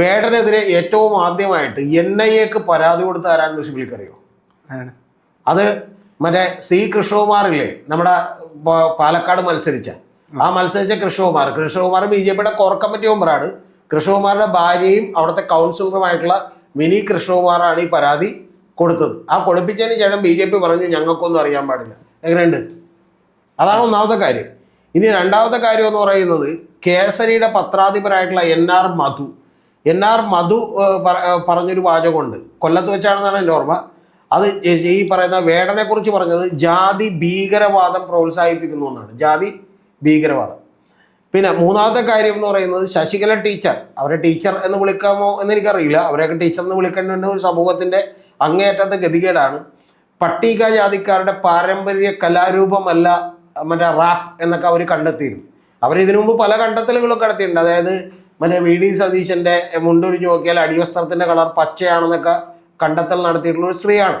വേടനെതിരെ ഏറ്റവും ആദ്യമായിട്ട് N I എക്ക് പരാതി കൊടുത്ത ആരാണെന്ന് ഷിബിലിക്കറിയോ അത് മറ്റേ സി കൃഷ്ണകുമാറില്ലേ നമ്മുടെ പാലക്കാട് മത്സരിച്ച. ആ മത്സരിച്ച കൃഷ്ണകുമാർ. കൃഷ്ണകുമാർ ബി ജെ പിയുടെ കോർ കമ്മിറ്റി മെമ്പറാണ് കൃഷ്ണകുമാറിന്റെ ഭാര്യയും അവിടുത്തെ കൗൺസിലറുമായിട്ടുള്ള മിനി കൃഷ്ണകുമാറാണ് ഈ പരാതി കൊടുത്തത്. ആ കൊടുപ്പിച്ചതിന് ശേഷം ബി ജെ പി പറഞ്ഞു ഞങ്ങൾക്കൊന്നും അറിയാൻ പാടില്ല. എങ്ങനെയുണ്ട്? അതാണ് ഒന്നാമത്തെ കാര്യം. ഇനി രണ്ടാമത്തെ കാര്യം എന്ന് പറയുന്നത് കേസരിയുടെ പത്രാധിപരായിട്ടുള്ള N R Madhu. N R Madhu പറഞ്ഞൊരു വാചകമുണ്ട്. കൊല്ലത്ത് വെച്ചാണെന്നാണ് എന്റെ ഓർമ്മ. അത് ഈ- പറയുന്ന വേടനെ കുറിച്ച് പറഞ്ഞത് ജാതി ഭീകരവാദം പ്രോത്സാഹിപ്പിക്കുന്നു എന്നാണ്. ജാതി ഭീകരവാദം. പിന്നെ മൂന്നാമത്തെ കാര്യം എന്ന് പറയുന്നത് ശശികല ടീച്ചർ. അവരെ ടീച്ചർ എന്ന് വിളിക്കാമോ എന്ന് എനിക്കറിയില്ല അവരെയൊക്കെ ടീച്ചർ എന്ന് വിളിക്കേണ്ട ഒരു സമൂഹത്തിന്റെ അങ്ങേയറ്റത്തെ ഗതികേടാണ്. പട്ടിക ജാതിക്കാരുടെ പാരമ്പര്യ കലാരൂപമല്ല മറ്റേ റാപ്പ് എന്നൊക്കെ അവർ കണ്ടെത്തിയിരുന്നു. അവർ ഇതിനു മുമ്പ് പല കണ്ടെത്തലുകളൊക്കെ നടത്തിയിട്ടുണ്ട്. അതായത് മറ്റേ വി ഡി സതീശന്റെ മുണ്ടൊരിഞ്ഞ് നോക്കിയാൽ അടിവസ്ത്രത്തിന്റെ കളർ പച്ചയാണെന്നൊക്കെ കണ്ടെത്തൽ നടത്തിയിട്ടുള്ള ഒരു സ്ത്രീയാണ്.